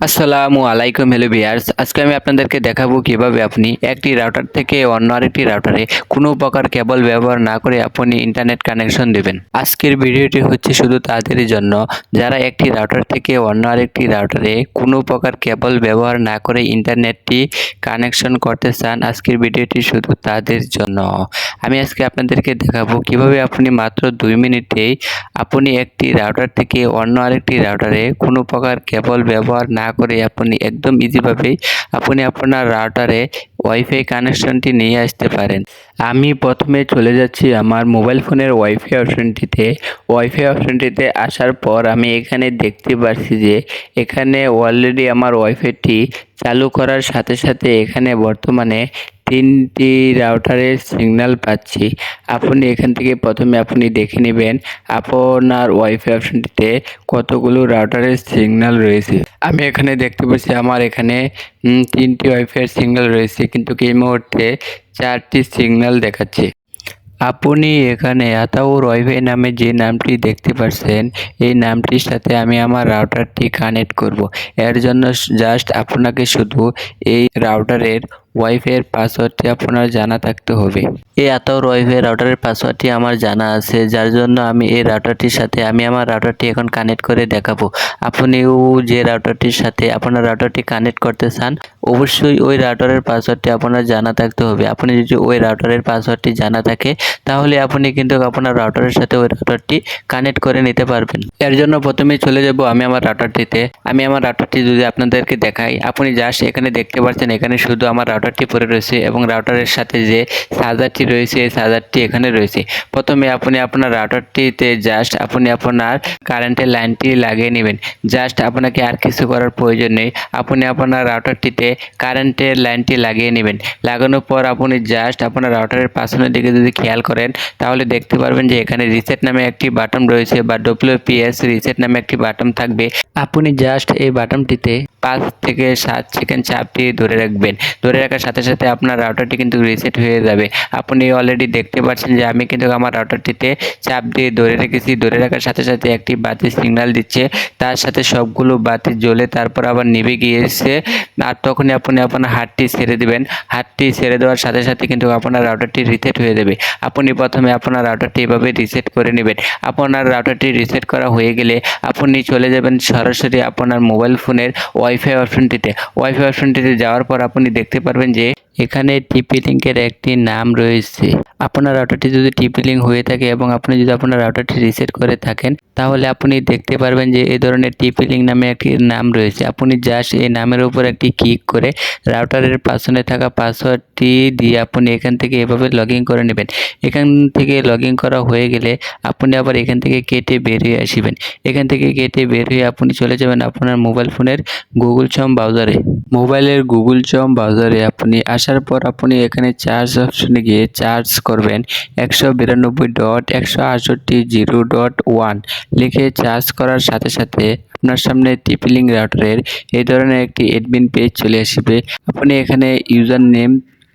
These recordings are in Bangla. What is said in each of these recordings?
আসসালামু আলাইকুম হ্যালো বিয়ার্স আজকে আমি আপনাদেরকে দেখাবো কীভাবে আপনি একটি রাউটার থেকে অন্য আরেকটি রাউটারে কোনো প্রকার কেবল ব্যবহার না করে আপনি ইন্টারনেট কানেকশন দেবেন। আজকের ভিডিওটি হচ্ছে শুধু তাদের জন্য। যারা একটি রাউটার থেকে অন্য আরেকটি রাউটারে কোনো প্রকার কেবল ব্যবহার না করে ইন্টারনেটটি কানেকশন করতে চান, আজকের ভিডিওটি শুধু তাদের জন্য। আমি আজকে আপনাদেরকে দেখাবো কীভাবে আপনি মাত্র দুই মিনিটেই আপনি একটি রাউটার থেকে অন্য আরেকটি রাউটারে কোনো প্রকার কেবল ব্যবহার না করে আপনি একদম ইজিভাবেই আপনি আপনার রাউটারে ওয়াইফাই কানেকশনটি নিয়ে আসতে পারেন। আমি প্রথমে চলে যাচ্ছি আমার মোবাইল ফোনের ওয়াইফাই অপশনটিতে ওয়াইফাই অপশনটিতে আসার পর আমি এখানে দেখতে পাচ্ছি যে এখানে অলরেডি আমার ওয়াইফাইটি চালু করার সাথে সাথে এখানে বর্তমানে তিনটি রাউটারের সিগন্যাল পাচ্ছি। আপনি এখান থেকে প্রথমে আপনি দেখে নেবেন আপনার ওয়াইফাই অপশনটিতে কতগুলো রাউটারের সিগন্যাল রয়েছে। আমি এখানে দেখতে পাচ্ছি আমার এখানে তিনটি ওয়াইফাইয়ের সিগন্যাল রয়েছে, কিন্তু এই মুহূর্তে চারটি সিগন্যাল দেখাচ্ছে। আপনি এখানে আতাউর ওয়াইফাই নামে যে নামটি দেখতে পাচ্ছেন এই নামটির সাথে আমি আমার রাউটারটি কানেক্ট করব। এর জন্য জাস্ট আপনাকে শুধু এই রাউটারের ওয়াইফাইয়ের পাসওয়ার্ডটি আপনার জানা থাকতে হবে। এই আতাউর ওয়াইফাই রাউটারের পাসওয়ার্ডটি আমার জানা আছে, যার জন্য আমি এই রাউটারটির সাথে, আমি আমার রাউটারটি এখন কানেক্ট করে দেখাবো। আপনিও যে রাউটারটির সাথে আপনার রাউটারটি কানেক্ট করতে চান, অবশ্যই ওই রাউটারের পাসওয়ার্ডটি আপনার জানা থাকতে হবে। আপনি যদি ওই রাউটারের পাসওয়ার্ডটি জানা থাকে, তাহলে আপনি কিন্তু আপনার রাউটারের সাথে ওই রাউটারটি কানেক্ট করে নিতে পারবেন। এর জন্য প্রথমে চলে যাব আমি আমার রাউটারটিতে আমি আমার রাউটারটি যদি আপনাদেরকে দেখাই, আপনি জাস্ট এখানে দেখতে পাচ্ছেন, এখানে শুধু আমার রাউটারটি পড়ে রয়েছে এবং রাউটারের সাথে যে চার্জারটি রয়েছে, এই চার্জারটি এখানে রয়েছে। প্রথমে আপনি আপনার রাউটারটিতে জাস্ট আপনি আপনার কারেন্টের লাইনটি লাগিয়ে নেবেন। জাস্ট আপনাকে আর কিছু করার প্রয়োজন নেই। আপনি আপনার রাউটারটিতে কারেন্টের লাইনটি লাগিয়ে নেবেন। লাগানোর পর আপনি জাস্ট আপনার রাউটারের পাশনের দিকে যদি খেয়াল করেন, তাহলে দেখতে পারবেন যে এখানে রিসেট নামে একটি বাটন রয়েছে বা ডব্লিউপিএস রিসেট নামে একটি বাটন থাকবে। আপনি জাস্ট এই বাটনটিতে পাঁচ থেকে সাত সেকেন্ড চাপ দিয়ে ধরে রাখবেন। ধরে রাখার সাথে সাথে আপনার রাউটারটি কিন্তু রিসেট হয়ে যাবে। আপনি অলরেডি দেখতে পাচ্ছেন যে আমি কিন্তু আমার রাউটারটিতে চাপ দিয়ে ধরে রেখেছি। ধরে রাখার সাথে সাথে একটি বাতি সিগন্যাল দিচ্ছে। তার সাথে সবগুলো বাতি জ্বলে তারপর আবার নিভে গিয়েছে। আর তখনই আপনি আপনার হাতটি ছেড়ে দিবেন। হাতটি ছেড়ে দেওয়ার সাথে সাথে কিন্তু আপনার রাউটারটি রিসেট হয়ে যাবে। আপনি প্রথমে আপনার রাউটারটি এভাবে রিসেট করে নেবেন। আপনার রাউটারটি রিসেট করা হয়ে গেলে আপনি চলে যাবেন সরাসরি আপনার মোবাইল ফোনের ওয়াইফাই অপশনটিতে ওয়াইফাই অপশনটিতে যাওয়ার পর আপনি দেখতে পারবেন যে এখানে টিপি লিঙ্কের একটি নাম রয়েছে। আপনার রাউটারটি যদি টিপি লিঙ্ক হয়ে থাকে এবং আপনি যদি আপনার রাউটারটি রিসেট করে থাকেন, তাহলে আপনি দেখতে পারবেন যে এই ধরনের টিপি লিঙ্ক নামে একটি নাম রয়েছে। আপনি জাস্ট এই নামের উপর একটি ক্লিক করে রাউটারের পাশনে থাকা পাসওয়ার্ডটি দিয়ে আপনি এখান থেকে এভাবে লগ করে নেবেন। এখান থেকে লগ করা হয়ে গেলে আপনি আবার এখান থেকে কেটে বেরিয়ে আসবেন। এখান থেকে কেটে বের হয়ে আপনি চলে যাবেন আপনার মোবাইল ফোনের গুগল চম ব্রাউজারে মোবাইলের গুগল চম ব্রাউজারে আপনি আসার পর আপনি এখানে চার্জ অপশনে গিয়ে চার্জ করবেন একশো বিরানব্বই ডট একশো আটষট্টি জিরো ডট ওয়ান লিখে চার্জ করার সাথে সাথে আপনার সামনে টিপিলিং রাউটারের এই ধরনের একটি এডমিন পেজ চলে আসবে। আপনি এখানে ইউজার নেম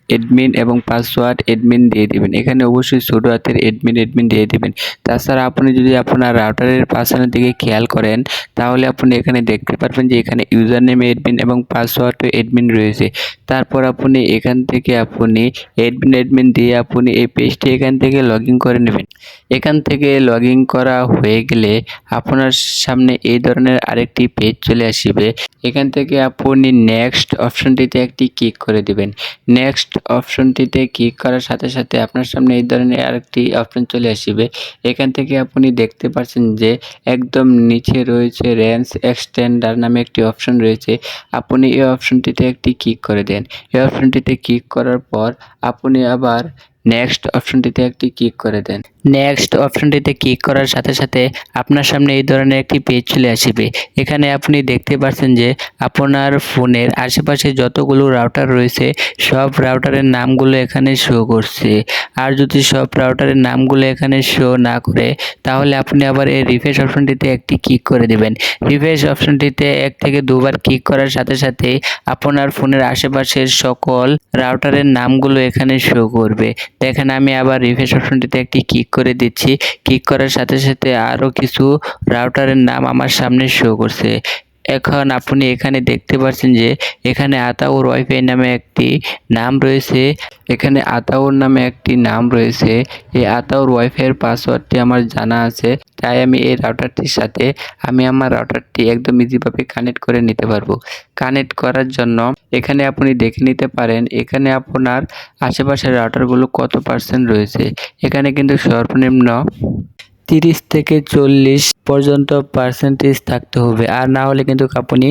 এডমিন এবং পাসওয়ার্ড এডমিন দিয়ে দিবেন। এখানে অবশ্যই ছোটো হাতের এডমিন এডমিন দিয়ে দিবেন। তাছাড়া আপনি যদি আপনার রাউটারের পাশানের দিকে খেয়াল করেন, তাহলে আপনি এখানে দেখতে পারবেন যে এখানে ইউজার নেম এডমিন এবং পাসওয়ার্ড এডমিন রয়েছে। তারপর আপনি এখান থেকে আপনি এডমিন এডমিন দিয়ে আপনি এই পেজটি এখান থেকে লগ করে নেবেন। এখান থেকে লগ করা হয়ে গেলে আপনার সামনে এই ধরনের আরেকটি পেজ চলে আসবে। এখান থেকে আপনি নেক্সট অপশনটিতে একটি ক্লিক করে দিবেন। নেক্সট অপশনটিতে ক্লিক করার সাথে সাথে আপনার সামনে এই ধরনের আরেকটি অপশন চলে আসবে। এখান থেকে আপনি দেখতে পাচ্ছেন যে একদম নিচে রয়েছে রেঞ্জ এক্সটেন্ডার নামে একটি অপশন রয়েছে। আপনি এই অপশনটিতে একটি ক্লিক করে দেন। এই অপশনটিতে ক্লিক করার পর আপনি আবার নেক্সট অপশনটিতে একটি ক্লিক করে দেন। নেক্সট অপশনটিতে ক্লিক করার সাথে সাথে আপনার সামনে এই ধরনের একটি পেজ চলে আসবে। এখানে আপনি দেখতে পাচ্ছেন যে আপনার ফোনের আশেপাশে যতগুলো রাউটার রয়েছে, সব রাউটারের নামগুলো এখানে শো করছে। আর যদি সব রাউটারের নামগুলো এখানে শো না করে, তাহলে আপনি আবার এই রিফ্রেশ অপশনটিতে একটি ক্লিক করে দেবেন। রিফ্রেশ অপশনটিতে এক থেকে দুবার ক্লিক করার সাথে সাথে আপনার ফোনের আশেপাশের সকল রাউটারের নামগুলো এখানে শো করবে। দেখেন আমি আবার রিফ্রেশ অপশনটিতে একটি ক্লিক করে দিচ্ছি। ক্লিক করার সাথে সাথে আরও কিছু রাউটারের নাম আমার সামনে শো করছে। এখন আপনি এখানে দেখতে পাচ্ছেন যে এখানে আতাউর ওয়াইফাই নামে একটি নাম রয়েছে। এখানে আতাউর নামে একটি নাম রয়েছে। এই আতাউর ওয়াইফাইয়ের পাসওয়ার্ডটি আমার জানা আছে, তাই আমি এই রাউটারটির সাথে আমি আমার রাউটারটি একদম ইজিভাবে কানেক্ট করে নিতে পারব। কানেক্ট করার জন্য এখানে আপনি দেখে নিতে পারেন, এখানে আপনার আশেপাশের রাউটারগুলো কত পার্সেন্ট রয়েছে। এখানে কিন্তু সর্বনিম্ন তিরিশ থেকে চল্লিশ পর্যন্ত পার্সেন্টেজ থাকতে হবে। আর না হলে কিন্তু আপনি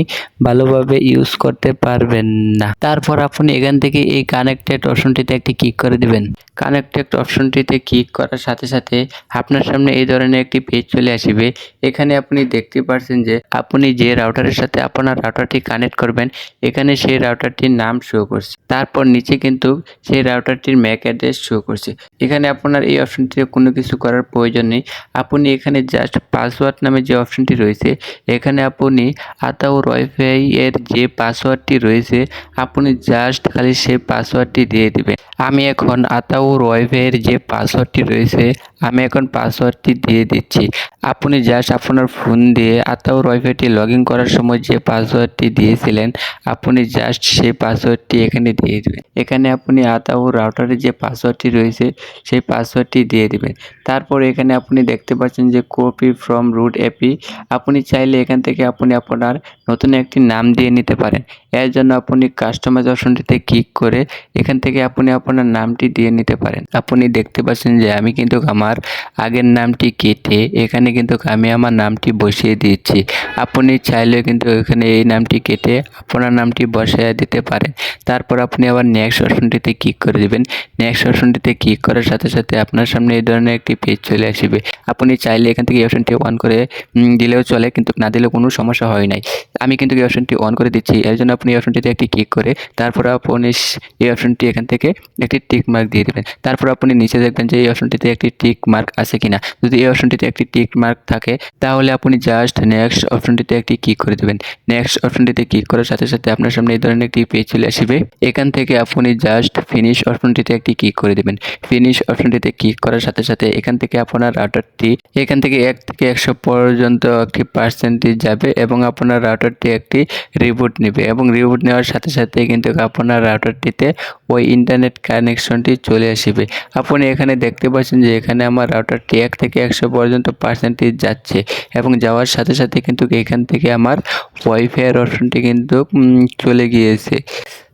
ভালোভাবে ইউজ করতে পারবেন না। তারপর আপনি এখান থেকে এই কানেক্টেড অপশনটিতে একটি ক্লিক করে দিবেন। কানেক্টেড অপশনটিতে ক্লিক করার সাথে সাথে আপনার সামনে এই ধরনের একটি পেজ চলে আসবে। এখানে আপনি দেখতে পাচ্ছেন যে আপনি যে রাউটারের সাথে আপনার রাউটারটি কানেক্ট করবেন, এখানে সেই রাউটারটির নাম শো করছে। তারপর নিচে কিন্তু সেই রাউটারটির ম্যাক অ্যাড্রেস শো করছে। এখানে আপনার এই অপশনটিতে কোনো কিছু করার প্রয়োজন নেই। আপনি এখানে জাস্ট পাসওয়ার্ড নামে যে অপশনটি রয়েছে, এখানে আপনি আতাউর ওয়াইফাই এর যে পাসওয়ার্ডটি রয়েছে, আপনি জাস্ট খালি সেই পাসওয়ার্ডটি দিয়ে দিবেন। আমি এখন আতাউর ওয়াইফাইয়ের যে পাসওয়ার্ডটি রয়েছে, আমি এখন পাসওয়ার্ডটি দিয়ে দিচ্ছি। আপনি জাস্ট আপনার ফোন দিয়ে আতাউর ওয়াইফাইটি লগ ইন করার সময় যে পাসওয়ার্ডটি দিয়েছিলেন, আপনি জাস্ট সেই পাসওয়ার্ডটি এখানে দিয়ে দেবেন। এখানে আপনি আতাউর রাউটারের যে পাসওয়ার্ডটি রয়েছে, সেই পাসওয়ার্ডটি দিয়ে দিবেন। তারপর এখানে আপনি দেখতে পাচ্ছেন যে কপি ফ্রম রুট এপি আপনি চাইলে এখান থেকে আপনি আপনার নতুন একটি নাম দিয়ে নিতে পারেন। এর জন্য আপনি কাস্টমাইজ অপশনটিতে ক্লিক করে এখান থেকে আপনি আপনার নামটি দিয়ে নিতে পারেন। আপনি দেখতে পাচ্ছেন যে আমি কিন্তু আমার আগের নামটি কেটে এখানে কিন্তু আমি আমার নামটি বসিয়ে দিয়েছি। আপনি চাইলেও কিন্তু এখানে এই নামটি কেটে আপনার নামটি বসিয়ে দিতে পারেন। তারপর আপনি আবার নেক্সট অপশনটিতে ক্লিক করে দেবেন। নেক্সট অপশনটিতে ক্লিক করার সাথে সাথে আপনার সামনে এই ধরনের একটি পেজ চলে আসবে। আপনি চাইলে এখান থেকে এই অপশনটি অন করে দিলেও চলে কিন্তু না দিলেও কোনো সমস্যা হয় নাই। আমি কিন্তু এই অপশনটি অন করে দিচ্ছি। এর জন্য আপনি এই অপশনটিতে একটি ক্লিক করে, তারপর আপনি এই অপশনটি এখান থেকে একটি টিক মার্ক দিয়ে দেবেন। তারপর আপনি নিচে দেখবেন যে এই অপশনটিতে একটি টিক মার্ক আছে কিনা। যদি এই অপশনটিতে একটি টিক মার্ক থাকে, তাহলে আপনি জাস্ট নেক্সট অপশনটিতে একটি ক্লিক করে দেবেন। নেক্সট অপশনটিতে ক্লিক করার সাথে সাথে আপনার সামনে এই ধরনের একটি পেজ চলে আসবে। এখান থেকে আপনি জাস্ট ফিনিশ অপশনটিতে একটি ক্লিক করে দেবেন। ফিনিশ অপশনটিতে ক্লিক করার সাথে সাথে এখান থেকে আপনার রাউটারটি এখান থেকে এক থেকে একশো পর্যন্ত একটি পার্সেন্টেজ যাবে এবং আপনার রাউটারটি একটি রিবুট নেবে এবং রিবুট নেওয়ার সাথে সাথে কিন্তু আপনার রাউটারটিতে ওই ইন্টারনেট কানেকশনটি চলে আসবে। আপনি এখানে দেখতে পাচ্ছেন যে এখানে আমার রাউটারটি এক থেকে একশো পর্যন্ত পার্সেন্টেজ যাচ্ছে এবং যাওয়ার সাথে সাথে কিন্তু এখান থেকে আমার ওয়াইফাইয়ের অপশনটি কিন্তু চলে গিয়েছে।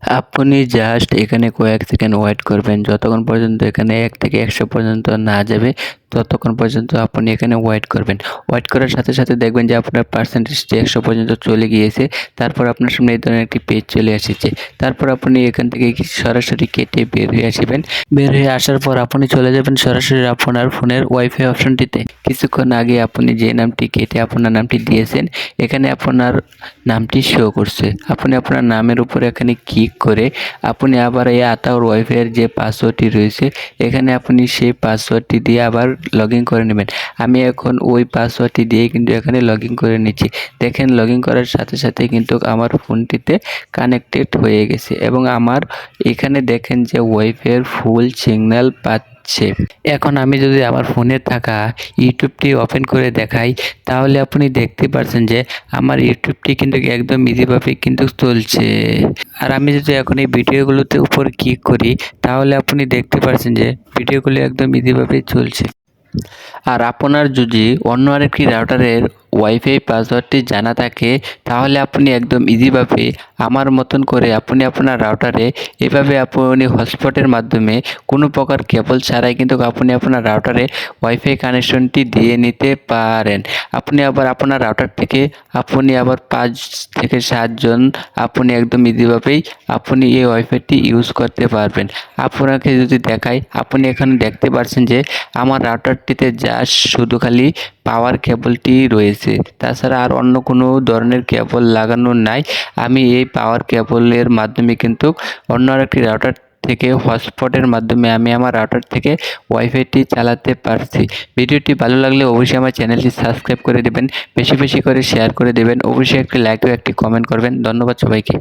আপনি জাস্ট এখানে কয়েক সেকেন্ড ওয়েট করবেন। যতক্ষণ পর্যন্ত এখানে এক থেকে একশো পর্যন্ত না যাবে, ততক্ষণ পর্যন্ত আপনি এখানে ওয়েট করবেন। ওয়েট করার সাথে সাথে দেখবেন যে আপনার পার্সেন্টেজটি একশো পর্যন্ত চলে গিয়েছে, তারপর আপনার সামনে এই ধরনের একটি পেজ চলে এসেছে। তারপর আপনি এখান থেকে সরাসরি কেটে বের হয়ে আসবেন। বের হয়ে আসার পর আপনি চলে যাবেন সরাসরি আপনার ফোনের ওয়াইফাই অপশনটিতে। কিছুক্ষণ আগে আপনি যে নামটি কেটে আপনার নামটি দিয়েছেন, এখানে আপনার নামটি শো করছে। আপনি আপনার নামের উপর এখানে ক্লিক করে আপনি আবার এই আতাউর ওয়াইফাইয়ের যে পাসওয়ার্ডটি রয়েছে, এখানে আপনি সেই পাসওয়ার্ডটি দিয়ে আবার লগ করে নেবেন। আমি এখন ওই পাসওয়ার্ডটি দিয়ে কিন্তু এখানে লগ করে নিচ্ছি। দেখেন লগ করার সাথে সাথে কিন্তু আমার ফোনটিতে কানেক্টেড হয়ে গেছে এবং আমার এখানে দেখেন যে ওয়াইফাইয়ের ফুল সিগন্যাল পাচ্ছে। এখন আমি যদি আমার ফোনে থাকা ইউটিউবটি ওপেন করে দেখাই, তাহলে আপনি দেখতে পাচ্ছেন যে আমার ইউটিউবটি কিন্তু একদম ইজিভাবে কিন্তু চলছে। আর আমি যদি এখন এই ভিডিওগুলোতে উপর ক্লিক করি, তাহলে আপনি দেখতে পাচ্ছেন যে ভিডিওগুলো একদম ইজিভাবে চলছে। আর আপনার যদি অন্য আরেকটি রাউটারের ওয়াইফাই পাসওয়ার্ডটি জানা থাকে, তাহলে আপনি একদম ইজিভাবে আমার মতন করে আপনি আপনার রাউটারে এভাবে আপনি হটস্পটের মাধ্যমে কোনো প্রকার কেবল ছাড়াই কিন্তু আপনি আপনার রাউটারে ওয়াইফাই কানেকশনটি দিয়ে নিতে পারেন। আপনি আবার আপনার রাউটার থেকে আপনি আবার পাঁচ থেকে সাতজন আপনি একদম ইজিভাবেই আপনি এই ওয়াইফাইটি ইউজ করতে পারবেন। আপনাকে যদি দেখাই, আপনি এখানে দেখতে পাচ্ছেন যে আমার রাউটারটিতে জাস্ট শুধু খালি পাওয়ার কেবলটি রয়েছে তাছাড়া আর অন্য কোনো ধরনের কেবল লাগানো নাই। আমি এই পাওয়ার কেবলের মাধ্যমে কিন্তু অন্য আরেকটি রাউটার থেকে হটস্পটের মাধ্যমে আমি আমার রাউটার থেকে ওয়াইফাইটি চালাতে পারছি। ভিডিওটি ভালো লাগলে অবশ্যই আমার চ্যানেলটি সাবস্ক্রাইব করে দেবেন, বেশি বেশি করে শেয়ার করে দেবেন। অবশ্যই একটি লাইক ও একটি কমেন্ট করবেন। ধন্যবাদ সবাইকে।